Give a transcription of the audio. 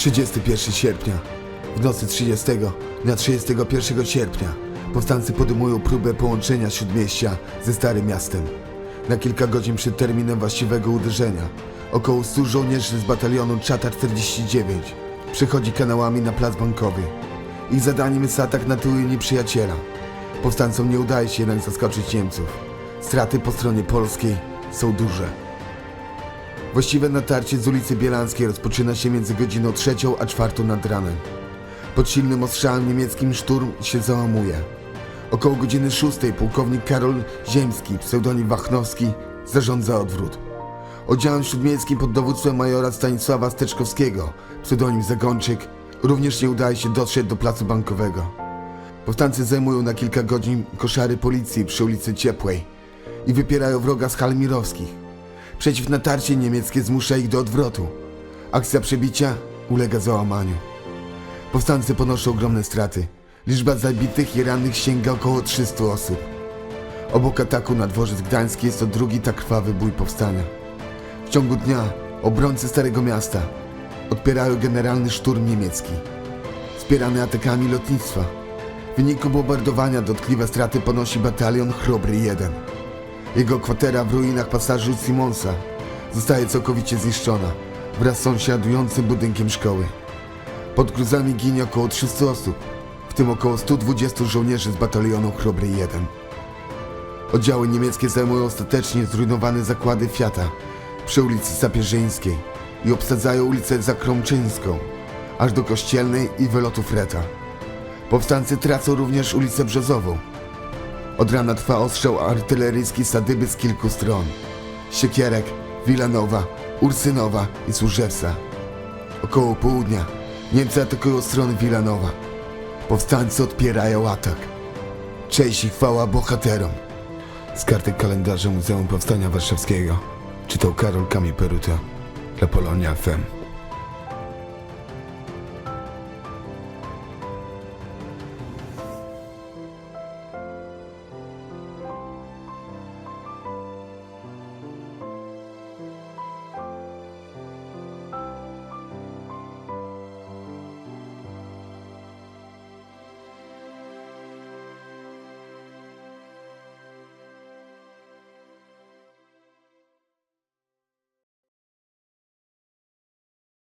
Trzydziesty pierwszy sierpnia. W nocy 30 na 31 sierpnia powstańcy podejmują próbę połączenia Śródmieścia ze Starym Miastem. Na kilka godzin przed terminem właściwego uderzenia około 100 żołnierzy z batalionu Czata 49 przechodzi kanałami na plac bankowy. Ich zadaniem jest atak na tyły nieprzyjaciela. Powstańcom nie udaje się jednak zaskoczyć Niemców. Straty po stronie polskiej są duże. Właściwe natarcie z ulicy Bielanskiej rozpoczyna się między godziną trzecią a czwartą nad ranem. Pod silnym ostrzałem niemieckim szturm się załamuje. Około godziny szóstej pułkownik Karol Ziemski, pseudonim Wachnowski, zarządza odwrót. Oddziałem śródmiejskim pod dowództwem majora Stanisława Steczkowskiego, pseudonim Zagączyk, również nie udaje się dotrzeć do placu bankowego. Powstańcy zajmują na kilka godzin koszary policji przy ulicy Ciepłej i wypierają wroga z hal mirowskich. Przeciwnatarcie niemieckie zmusza ich do odwrotu. Akcja przebicia ulega załamaniu. Powstańcy ponoszą ogromne straty. Liczba zabitych i rannych sięga około 300 osób. Obok ataku na dworzec gdański jest to drugi tak krwawy bój powstania. W ciągu dnia obrońcy Starego Miasta odpierają generalny szturm niemiecki, wspierany atakami lotnictwa. W wyniku bombardowania dotkliwe straty ponosi batalion Chrobry 1. Jego kwatera w ruinach pasażu Simonsa zostaje całkowicie zniszczona wraz z sąsiadującym budynkiem szkoły. Pod gruzami ginie około 300 osób, w tym około 120 żołnierzy z batalionu Chrobry 1. Oddziały niemieckie zajmują ostatecznie zrujnowane zakłady Fiata przy ulicy Sapieżyńskiej i obsadzają ulicę Zakromczyńską, aż do Kościelnej i wylotu Freta. Powstańcy tracą również ulicę Brzozową. Od rana trwa ostrzał artyleryjski Sadyby z kilku stron. Siekierek, Wilanowa, Ursynowa i Służewca. Około południa Niemcy atakują stronę Wilanowa. Powstańcy odpierają atak. Cześć i chwała bohaterom. Z karty kalendarza Muzeum Powstania Warszawskiego czytał Karol Kami Peruta dla Polonia FM.